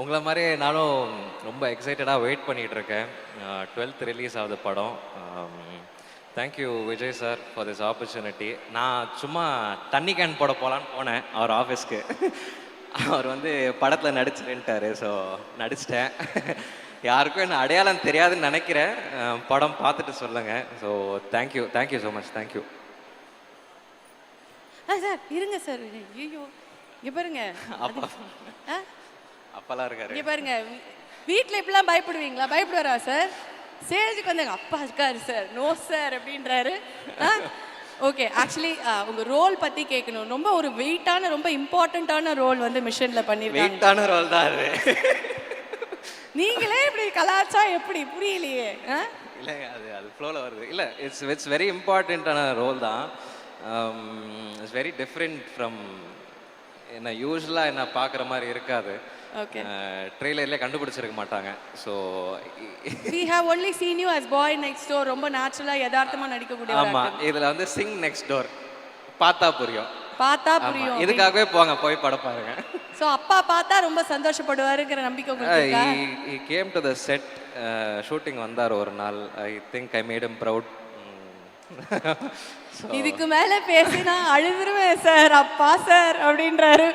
உங்களை மாதிரி நானும் ரொம்ப எக்ஸைட்டடாக வெயிட் பண்ணிட்டு இருக்கேன் டுவெல்த் ரிலீஸ் ஆகுது படம். Thank you Vijay sir for this opportunity நான் சும்மா தண்ணி கேன் போட போகலான்னு போனேன் அவர் ஆஃபீஸ்க்கு அவர் வந்து படத்தில் நடிச்சிருன்ட்டாரு ஸோ நடிச்சிட்டேன். யாருக்கும் என்ன அடையாளம் தெரியாதுன்னு நினைக்கிறேன். படம் பார்த்துட்டு சொல்லுங்கள் so thank you thank you so much thank you sir இருங்க சார் ஐயோ இங்க பாருங்க. அப்பெல்லாம் இருக்காரு. இங்க பாருங்க வீட்டில் இப்படிலாம் பயப்படுவீங்களா? பயப்படுவாரா சார்? ஸ்டேஜுக்கு வந்தாங்க. அப்பா இருக்காரு சார். நோ சார் அப்படின்றாரு. ஓகே ஆக்சுவலி உங்க ரோல் பத்தி கேட்கணும். ரொம்ப ஒரு வெயிட்டான ரொம்ப இம்பார்ட்டண்ட்டான ரோல் வந்து மிஷன்ல பண்ணிருக்காங்க. வெயிட்டான ரோல் தான் அது. நீங்களே இப்படி கலாச்சா எப்படி? புரியலையே? இல்லைங்க அது அது ஃப்ளோவில் வருது. இல்லை இட்ஸ் இட்ஸ் வெரி இம்பார்ட்டண்ட்டான ரோல் தான். இட்ஸ் வெரி டிஃப்ரெண்ட் ஃப்ரம் என்ன யூஸ்வலாக என்ன பார்க்குற மாதிரி இருக்காது. Okay. ட்ரெய்லர்லேயே கண்டுபிடிச்சிருக்க மாட்டாங்க. So we have only seen you as boy next door. ரொம்ப நேச்சுரலா யதார்த்தமா நடிக்கக்கூடிய ஆமாம் இதில் வந்து சிங் நெக்ஸ்ட் டோர் பார்த்தா புரியும். பார்த்தா புரியும். இதுக்காகவே போங்க போய் படம் பாருங்க. சோ அப்பா பார்த்தா ரொம்ப சந்தோஷப்படுவாருங்கிற நம்பிக்கை உங்களுக்கு came to the set shooting வந்தார் ஒரு நாள். I think I made him proud இதுக்கு மேல பேசினா அழுதுருவேன் சார் அப்பா சார் அப்படின்றாரு.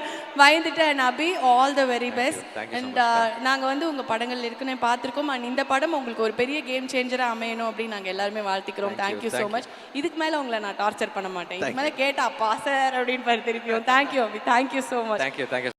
பயந்துட்டேன் Abhi all the very best and நாங்க வந்து உங்க படங்கள் இருக்குன்னு பார்த்திருக்கோம். அண்ட் இந்த படம் உங்களுக்கு ஒரு பெரிய கேம் சேஞ்சரா அமையணும் அப்படின்னு நாங்க எல்லாருமே வாழ்த்திக்கிறோம். தேங்க்யூ ஸோ மச் இதுக்கு மேல உங்களை நான் டார்ச்சர் பண்ண மாட்டேன். இதுக்கு மேல கேட்டா அப்பா சார் அப்படின்னு திருப்பியும். Thank you Abhi. Thank you so much thank you thank you